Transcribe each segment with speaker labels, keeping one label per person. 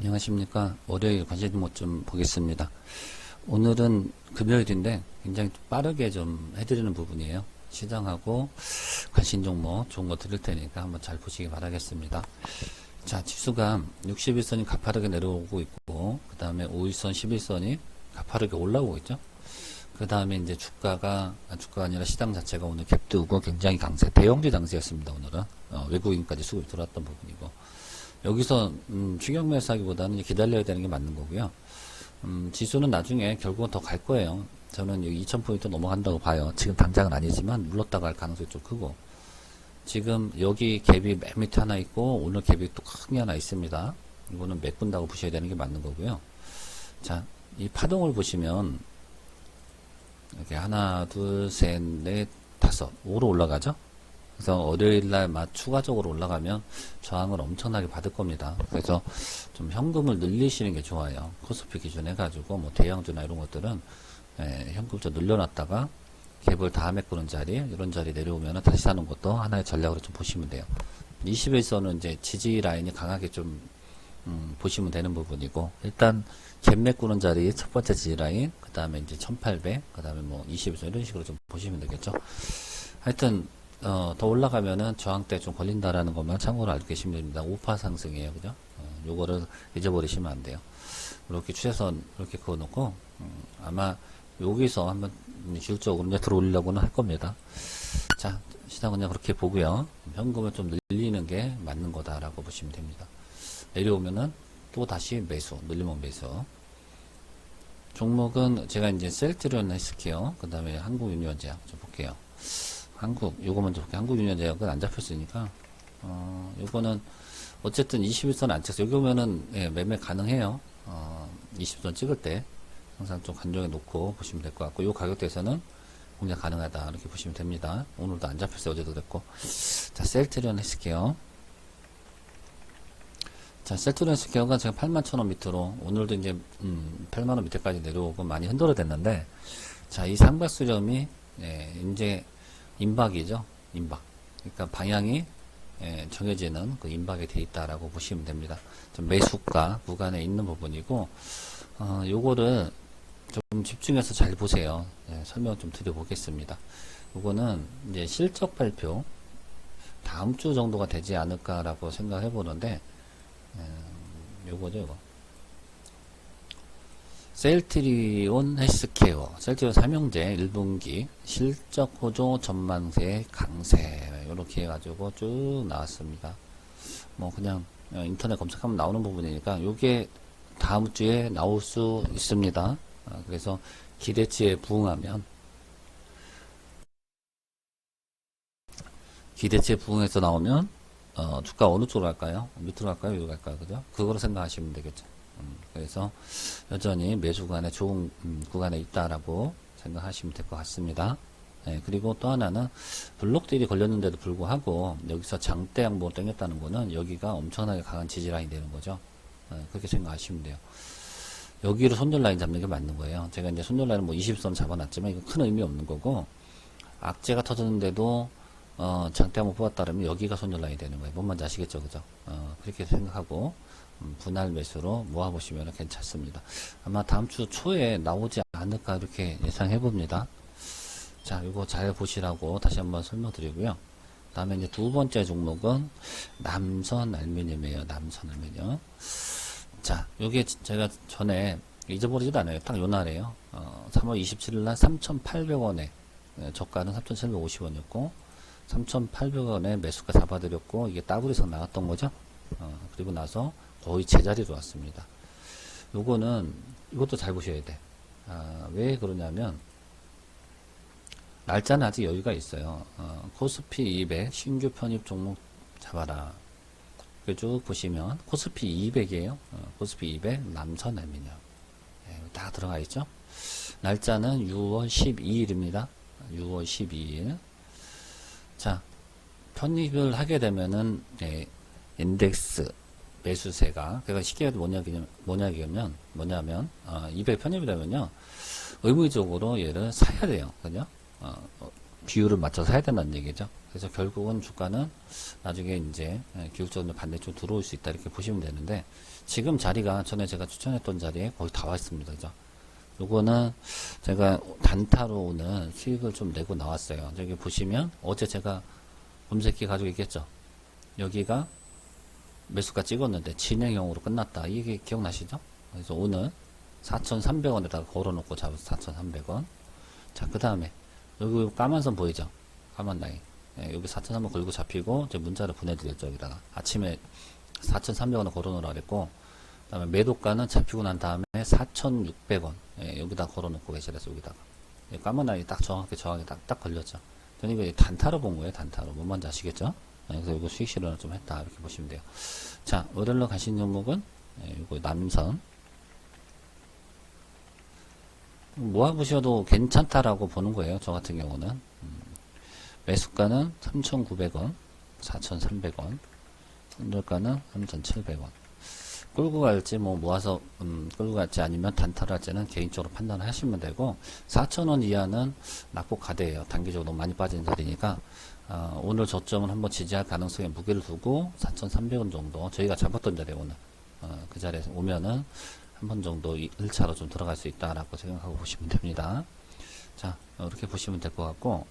Speaker 1: 안녕하십니까. 월요일 관심 종목 좀 보겠습니다. 오늘은 금요일인데 굉장히 빠르게 좀 해드리는 부분이에요. 시장하고 관심 종목 좋은 거 드릴 테니까 한번 잘 보시기 바라겠습니다. 자, 지수가 61선이 가파르게 내려오고 있고, 그 다음에 5일선, 11선이 가파르게 올라오고 있죠. 그 다음에 이제 주가가, 아, 주가가 아니라 시장 자체가 오늘 갭 뜨고 굉장히 강세, 대형주 장세였습니다, 오늘은. 어, 외국인까지 수급이 들어왔던 부분이고. 여기서, 음, 추격 매수하기보다는 기다려야 되는 게 맞는 거고요. 음, 지수는 나중에 결국은 더 갈 거예요. 저는 여기 2000포인트 넘어간다고 봐요. 지금 당장은 아니지만, 물렀다가 갈 가능성이 좀 크고. 지금 여기 갭이 맨 밑에 하나 있고, 오늘 갭이 또 큰 게 하나 있습니다. 이거는 메꾼다고 보셔야 되는 게 맞는 거고요. 자, 이 파동을 보시면, 이렇게 하나, 둘, 셋, 넷, 다섯, 5로 올라가죠? 그래서 월요일날 막 추가적으로 올라가면 저항을 엄청나게 받을 겁니다. 그래서 좀 현금을 늘리시는 게 좋아요. 코스피 기준 해가지고 뭐 대형주나 이런 것들은 예, 현금 좀 늘려놨다가 갭을 다음에 꾸는 자리 이런 자리 내려오면 다시 사는 것도 하나의 전략으로 좀 보시면 돼요. 20일선은 이제 지지 라인이 강하게 좀 음, 보시면 되는 부분이고 일단 갭 메꾸는 자리 첫 번째 지지 라인 그 다음에 이제 1800그 다음에 뭐 20일선 이런 식으로 좀 보시면 되겠죠. 하여튼 어, 더 올라가면은 저항대 좀 걸린다라는 것만 참고로 알고 계시면 됩니다. 5파 상승이에요. 그죠? 어, 요거를 잊어버리시면 안 돼요. 이렇게 추세선 이렇게 그어놓고, 음, 아마 여기서 한번 실적으로 이제 들어올리려고는 할 겁니다. 자, 시장은 그냥 그렇게 보고요. 현금을 좀 늘리는 게 맞는 거다라고 보시면 됩니다. 내려오면은 또 다시 매수, 늘리면 매수. 종목은 제가 이제 셀트리온 헬스케어, 그 다음에 한국유니온제약 좀 볼게요. 한국, 요거 먼저 볼게요. 한국유니온제약은 안 잡혔으니까, 어, 요거는 어쨌든 21선 안 찍어서 여기 오면은 예, 매매 가능해요. 어, 20선 찍을 때 항상 좀 간정해 놓고 보시면 될 것 같고 요 가격대에서는 공략 가능하다 이렇게 보시면 됩니다. 오늘도 안 잡혔어요. 어제도 그랬고 자 셀트리온 헬스케어 자 셀트리온 헬스케어가 제가 81,000원 밑으로 오늘도 이제 음, 8만원 밑에까지 내려오고 많이 흔들어 댔는데 자 이 상박수렴이 예, 이제 임박이죠. 임박. 그러니까 방향이 예, 정해지는 그 임박이 돼 있다라고 보시면 됩니다. 좀 매수가 구간에 있는 부분이고, 어, 요거를 좀 집중해서 잘 보세요. 예, 설명 좀 드려보겠습니다. 요거는 이제 실적 발표 다음 주 정도가 되지 않을까라고 생각해 보는데, 예, 요거죠, 요거. 셀트리온 헬스케어, 셀트리온 삼형제 1분기 실적 호조 전망세 강세 이렇게 해가지고 쭉 나왔습니다. 뭐 그냥 어, 인터넷 검색하면 나오는 부분이니까 요게 다음 주에 나올 수 있습니다. 아, 그래서 기대치에 부응하면 기대치에 부응해서 나오면 어, 주가 어느 쪽으로 갈까요? 밑으로 갈까요? 위로 갈까요? 그죠? 그거로 생각하시면 되겠죠. 음, 그래서 여전히 매수 구간에 좋은 음, 구간에 있다라고 생각하시면 될 것 같습니다. 예, 그리고 또 하나는 블록들이 걸렸는데도 불구하고 여기서 장대 양봉을 땡겼다는 거는 여기가 엄청나게 강한 지지 라인이 되는 거죠. 예, 그렇게 생각하시면 돼요. 여기로 손절 라인 잡는 게 맞는 거예요. 제가 이제 손절 라인은 뭐 20선 잡아놨지만 이거 큰 의미 없는 거고 악재가 터졌는데도 어, 장대 한번 뽑았다면 여기가 손절 라인이 되는 거예요. 뭔 말인지 아시겠죠, 그죠? 어, 그렇게 생각하고 음, 분할 매수로 모아보시면 괜찮습니다. 아마 다음 주 초에 나오지 않을까 이렇게 예상해 봅니다. 자, 이거 잘 보시라고 다시 한번 설명드리고요. 다음에 이제 두 번째 종목은 남선 알루미늄이에요. 남선 알루미늄. 자, 요게 제가 전에 잊어버리지도 않아요. 딱 요 날에요. 어, 3월 27일 날 3,800원에 저가는 3,750원이었고 3,800원에 매수가 잡아드렸고 이게 더블에서 나왔던 거죠. 어, 그리고 나서 거의 제자리로 왔습니다. 요거는 이것도 잘 보셔야 돼. 아, 왜 그러냐면 날짜는 아직 여유가 있어요. 어, 코스피 200 신규 편입 종목 잡아라. 쭉 보시면 코스피 200이에요. 어, 코스피 200 남선 알미늄 예, 다 들어가 있죠. 날짜는 6월 12일입니다. 6월 12일. 자, 편입을 하게 되면은 예, 인덱스 매수세가 그러니까 쉽게 뭐냐면 뭐냐면 뭐냐면 어, 200 편입이라면요 의무적으로 얘를 사야 돼요, 그죠? 어, 어, 비율을 맞춰서 해야 된다는 얘기죠. 그래서 결국은 주가는 나중에 이제 예, 기울적으로 반대쪽 들어올 수 있다 이렇게 보시면 되는데 지금 자리가 전에 제가 추천했던 자리에 거의 다 와 있습니다. 그죠? 요거는 제가 단타로 오는 수익을 좀 내고 나왔어요. 저기 보시면 어제 제가 검색기 가지고 있겠죠. 여기가 매수가 찍었는데 진행형으로 끝났다. 이게 기억나시죠? 그래서 오늘 4,300원에다가 걸어놓고 잡아서 4,300원. 자, 그 다음에 여기 까만 선 보이죠? 까만 라인. 예, 여기 4,300원 걸고 잡히고 제 문자를 보내드렸죠. 여기다가 아침에 4,300원을 걸어놓으라 그랬고 그 다음에 매도가는 잡히고 난 다음에 4,600원 예, 여기다 걸어놓고 계시라서 여기다가 예, 까만 라인이 딱 정확하게 정확하게 딱, 딱 걸렸죠. 저는 이거 단타로 본 거예요. 단타로. 뭔 말인지 아시겠죠? 예, 그래서 이거 수익 실현을 좀 했다 이렇게 보시면 돼요. 자, 월요일로 가신 종목은 예, 이거 남선 모아보셔도 괜찮다라고 보는 거예요. 저 같은 경우는 음, 매수가는 3,900원, 4,300원, 손절가는 3,700원. 끌고 갈지 뭐 모아서 음, 끌고 갈지 아니면 단타를 할지는 개인적으로 판단을 하시면 되고 4,000원 이하는 낙폭 가대예요. 단기적으로 많이 빠지는 자리니까 아, 오늘 저점은 한번 지지할 가능성에 무게를 두고 4,300원 정도 저희가 잡았던 자리에 오늘 어, 그 자리에서 오면은 한 번 정도 1차로 좀 들어갈 수 있다라고 생각하고 보시면 됩니다. 자 이렇게 보시면 될 것 같고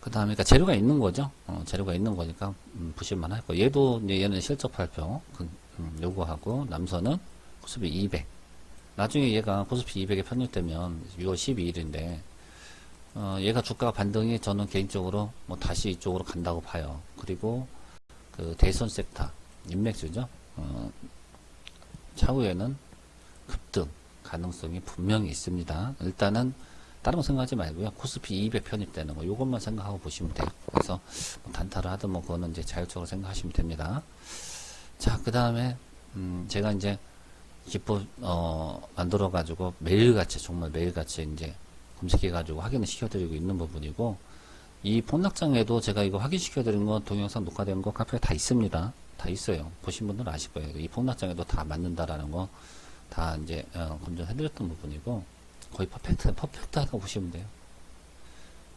Speaker 1: 그 다음에 그러니까 재료가 있는 거죠. 어, 재료가 있는 거니까 음, 보실만 할 거. 얘도 얘는 실적 발표 그, 음, 요거하고 남선은 코스피 200. 나중에 얘가 코스피 200에 편입되면 6월 12일인데 어, 얘가 주가 반등이 저는 개인적으로 뭐 다시 이쪽으로 간다고 봐요. 그리고 그 대선 섹터 인맥주죠. 어, 차후에는 급등 가능성이 분명히 있습니다. 일단은 다른 거 생각하지 말고요. 코스피 200 편입되는 거, 요것만 생각하고 보시면 돼요. 그래서 뭐 단타를 하든 뭐 그거는 이제 자율적으로 생각하시면 됩니다. 자, 그 다음에, 음, 제가 이제 기법, 어, 만들어 가지고 매일같이, 정말 매일같이 이제 검색해가지고 확인을 시켜드리고 있는 부분이고, 이 폭락장에도 제가 이거 확인시켜드린 거, 동영상 녹화된 거 카페에 다 있습니다. 다 있어요. 보신 분들은 아실 거예요. 이 폭락장에도 다 맞는다라는 거, 다 이제, 어, 검증해드렸던 부분이고, 거의 퍼펙트, 퍼펙트하다고 보시면 돼요.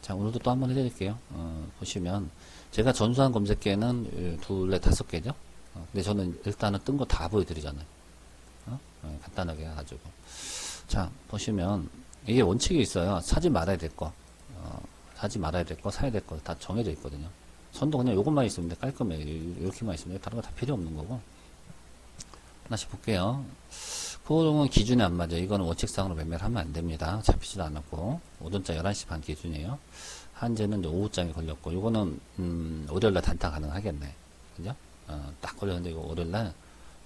Speaker 1: 자, 오늘도 또 한번 해드릴게요. 어, 보시면, 제가 전수한 검색계는 둘, 넷, 다섯 개죠. 어, 근데 저는 일단은 뜬 거 다 보여드리잖아요. 어? 어, 간단하게 해가지고. 자, 보시면, 이게 원칙이 있어요. 사지 말아야 될 거. 어, 사지 말아야 될 거, 사야 될 거 다 정해져 있거든요. 선도 그냥 요것만 있으면 돼. 깔끔해요. 이렇게만 있으면 돼. 다른 거 다 필요 없는 거고. 하나씩 볼게요. 포동은 기준에 안 맞아요. 이거는 원칙상으로 매매를 하면 안 됩니다. 잡히지도 않았고. 오전자 11시 반 기준이에요. 이제 오후장에 걸렸고, 요거는, 음, 월요일날 단타 가능하겠네. 그죠? 어, 딱 걸렸는데, 이거 월요일날,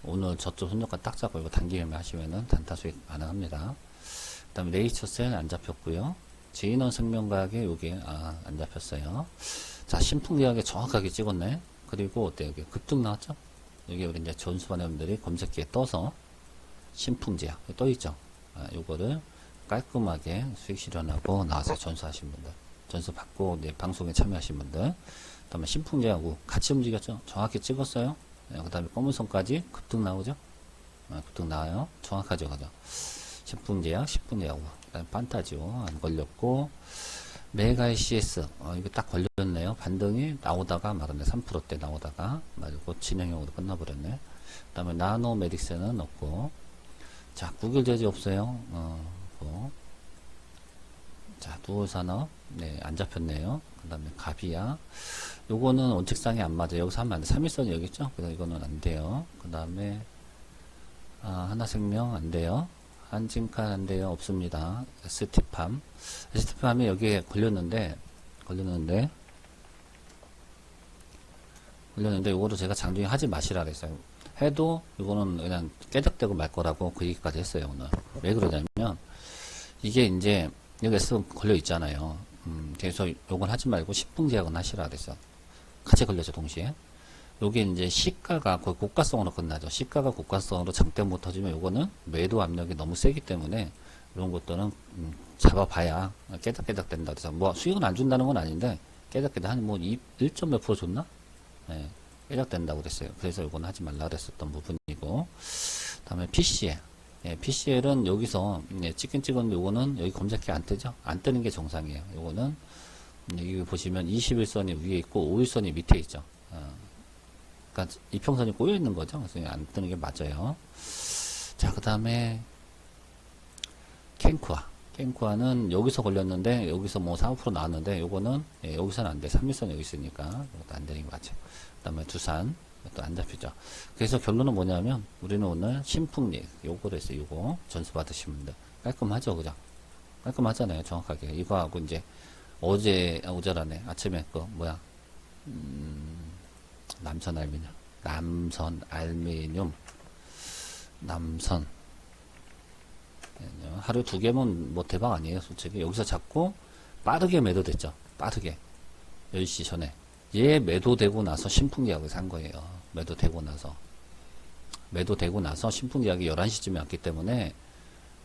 Speaker 1: 오늘 저쪽 손절가 딱 잡고, 이거 단기 매매 하시면은 단타 수익 가능합니다. 그 다음에 네이처셀 안 잡혔고요. 제인원 생명과학에 요게, 아, 안 잡혔어요. 자, 신풍계약에 정확하게 찍었네. 그리고 어때, 여기 급등 나왔죠? 여기 우리 이제 전수반 회원들이 검색기에 떠서, 신풍제약 떠 있죠. 아, 요거를 깔끔하게 수익 실현하고 나와서 전수하신 분들, 전수 받고 이제 방송에 참여하신 분들, 그다음에 신풍제약하고 같이 움직였죠. 정확히 찍었어요. 네, 그다음에 검은 선까지 급등 나오죠. 아, 급등 나와요. 정확하죠, 그죠. 신풍제약, 신풍제약하고 그다음에 판타지오 안 걸렸고 메가의 CS 어, 이거 딱 걸렸네요. 반등이 나오다가 말았네. 3%대 나오다가 말고 진행형으로 끝나버렸네. 그다음에 나노 메딕스는 없고 자, 구글 제재 없어요. 어, 뭐. 자, 두올산업. 네, 안 잡혔네요. 그 다음에 가비야. 요거는 원칙상에 안 맞아요. 여기서 하면 안 돼. 3일선이 여기 있죠? 그래서 이거는 안 돼요. 그 다음에, 아, 하나생명 안 돼요. 한진칸 안 돼요. 없습니다. ST팜. ST팜이 여기에 걸렸는데, 걸렸는데, 걸렸는데, 요거를 제가 장중에 하지 마시라 그랬어요. 해도 이거는 그냥 깨작대고 말 거라고 그 얘기까지 했어요 오늘 왜 그러냐면 이게 이제 여기 S 걸려 있잖아요 음, 그래서 요건 하지 말고 10분 계약은 하시라 그랬어 같이 걸렸죠 동시에 요게 이제 시가가 거의 고가성으로 끝나죠 시가가 고가성으로 장대 못 터지면 요거는 매도 압력이 너무 세기 때문에 이런 것들은 음, 잡아봐야 깨작깨작 된다 그래서 뭐 수익은 안 준다는 건 아닌데 깨작깨작 한뭐 1점 몇 프로 줬나? 네. 빼작된다고 그랬어요. 그래서 이건 하지 말라 그랬었던 부분이고 다음에 PCL 예, PCL은 여기서 예, 찍긴 찍었는데 요거는 여기 검색기 안 뜨죠? 안 뜨는 게 정상이에요. 요거는 여기 보시면 21선이 위에 있고 5일선이 밑에 있죠. 어, 그러니까 이평선이 꼬여 있는 거죠. 그래서 안 뜨는 게 맞아요. 자, 그 다음에 캔쿠아. 캔쿠아는 여기서 걸렸는데 여기서 뭐 4, 5% 나왔는데 요거는 예, 여기서는 안 돼. 3일선 여기 있으니까 이것도 안 되는 게 맞죠. 그 다음에 두산. 이것도 안 잡히죠. 그래서 결론은 뭐냐면 우리는 오늘 신풍리 요거를 했어요. 요거 전수 받으신 분들 깔끔하죠, 그죠? 깔끔하잖아요, 정확하게. 이거하고 이제 어제 아, 오전에 아침에 그 뭐야 음, 남선 알미늄, 남선 알미늄, 남선 네, 하루 두 개면 뭐 대박 아니에요, 솔직히. 여기서 잡고 빠르게 매도됐죠. 빠르게 10시 전에 얘 매도되고 나서 신풍계약을 산 거예요. 매도되고 나서 매도되고 나서 신풍계약이 11시쯤에 왔기 때문에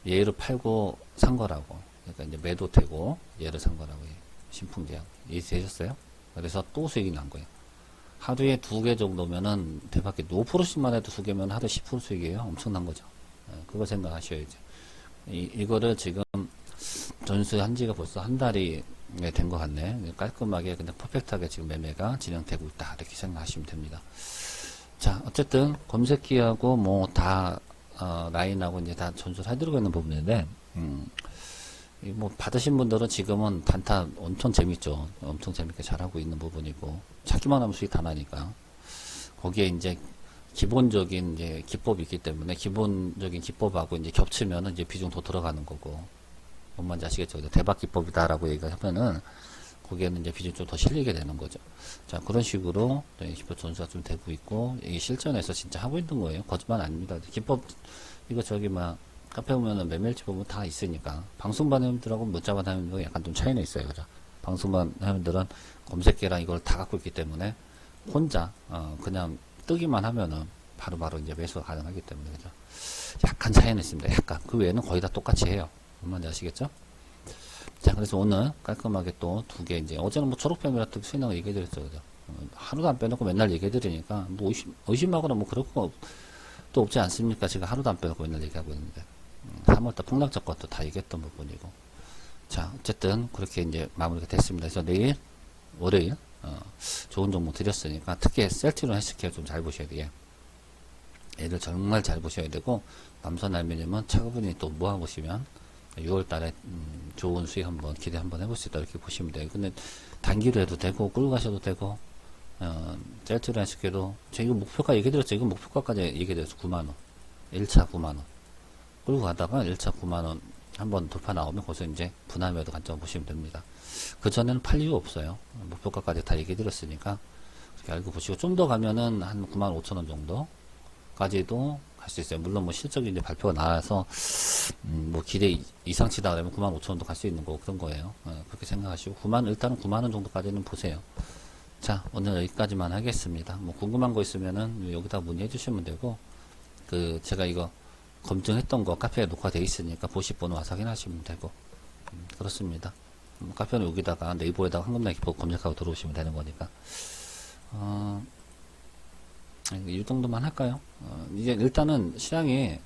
Speaker 1: 얘를 팔고 산 거라고. 그러니까 이제 매도되고 얘를 산 거라고. 요 신풍계약. 이해되셨어요? 그래서 또 수익이 난 거예요. 하루에 두 개 정도면은 대박이 5%씩만 해도 두 개면 하루 10% 수익이에요. 엄청난 거죠. 예, 그거 생각하셔야죠. 이, 이거를 지금 전수한 지가 벌써 한 달이 된 것 같네. 깔끔하게 그냥 퍼펙트하게 지금 매매가 진행되고 있다. 이렇게 생각하시면 됩니다. 자, 어쨌든 검색기하고 뭐다 어, 라인하고 이제 다 전수를 해드리고 있는 부분인데, 음, 이 뭐 받으신 분들은 지금은 단타 엄청 재밌죠. 엄청 재밌게 잘하고 있는 부분이고 찾기만 하면 수익 다 나니까 거기에 이제 기본적인 이제 기법이 있기 때문에 기본적인 기법하고 이제 겹치면은 이제 비중 더 들어가는 거고 뭔 말인지 아시겠죠? 대박 기법이다라고 얘기를 하면은 거기에는 이제 비중 좀 더 실리게 되는 거죠. 자 그런 식으로 네, 기법 전수가 좀 되고 있고 이게 실전에서 진짜 하고 있는 거예요. 거짓말 아닙니다. 기법 이거 저기 막 카페 보면은 매매일치 보면 다 있으니까 방송반 회원들하고 문자반 회원들은 약간 좀 차이는 있어요. 그죠? 방송반 회원들은 검색기랑 이걸 다 갖고 있기 때문에 혼자 어, 그냥 뜨기만 하면은 바로 바로 이제 매수가 가능하기 때문에 그죠? 약간 차이는 있습니다. 약간 그 외에는 거의 다 똑같이 해요. 뭔 말인지 아시겠죠? 자, 그래서 오늘 깔끔하게 또 두 개 이제 어제는 뭐 초록뱀이라 수익나고 얘기해 드렸죠, 그죠? 어, 하루도 안 빼놓고 맨날 얘기해 드리니까 뭐 의심, 의심하거나 뭐 그럴 거또 없지 않습니까? 제가 하루도 안 빼놓고 맨날 얘기하고 있는데. 3월달 폭락적 것도 다 얘기했던 부분이고. 자, 어쨌든 그렇게 이제 마무리가 됐습니다. 그래서 내일, 월요일, 어, 좋은 정보 드렸으니까 특히 셀티론 헬스케어 좀 잘 보셔야 돼요. 얘를 정말 잘 보셔야 되고, 남선 알미늄은 차분히 또 모아보시면 6월 달에 음, 좋은 수익 한번 기대 한번 해볼 수 있다 이렇게 보시면 돼요. 근데 단기로 해도 되고, 끌고 가셔도 되고, 어, 셀티론 헬스케어도, 제가 이거 목표가 얘기드렸죠. 이거 목표가까지 얘기드렸어. 9만원. 1차 9만원. 끌고 가다가 1차 9만원 한번 돌파 나오면 거기서 이제 분할매도 관점 보시면 됩니다. 그 전에는 팔 이유 없어요. 목표가까지 다 얘기해 드렸으니까 그렇게 알고 보시고 좀 더 가면은 한 9만 5천 원 정도까지도 갈 수 있어요. 물론 뭐 실적이 이제 발표가 나와서 음, 뭐 기대 이상치다 그러면 9만 5천 원도 갈 수 있는 거고 그런 거예요. 어, 그렇게 생각하시고 9만 일단은 9만 원 정도까지는 보세요. 자 오늘 여기까지만 하겠습니다. 뭐 궁금한 거 있으면은 여기다 문의해 주시면 되고 그 제가 이거 검증했던 거 카페에 녹화돼 있으니까 보실 분은 와서 확인하시면 되고 음, 그렇습니다. 음, 카페는 여기다가 네이버에다가 한국날 기법 검색하고 들어오시면 되는 거니까 어, 이 정도만 할까요? 어, 이제 일단은 시장이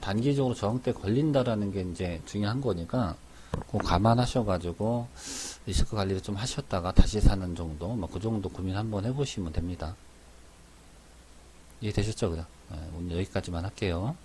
Speaker 1: 단기적으로 저항대 걸린다라는 게 이제 중요한 거니까 그 감안하셔가지고 리스크 관리를 좀 하셨다가 다시 사는 정도, 뭐 그 정도 고민 한번 해보시면 됩니다. 이해되셨죠? 그죠? 네, 오늘 여기까지만 할게요.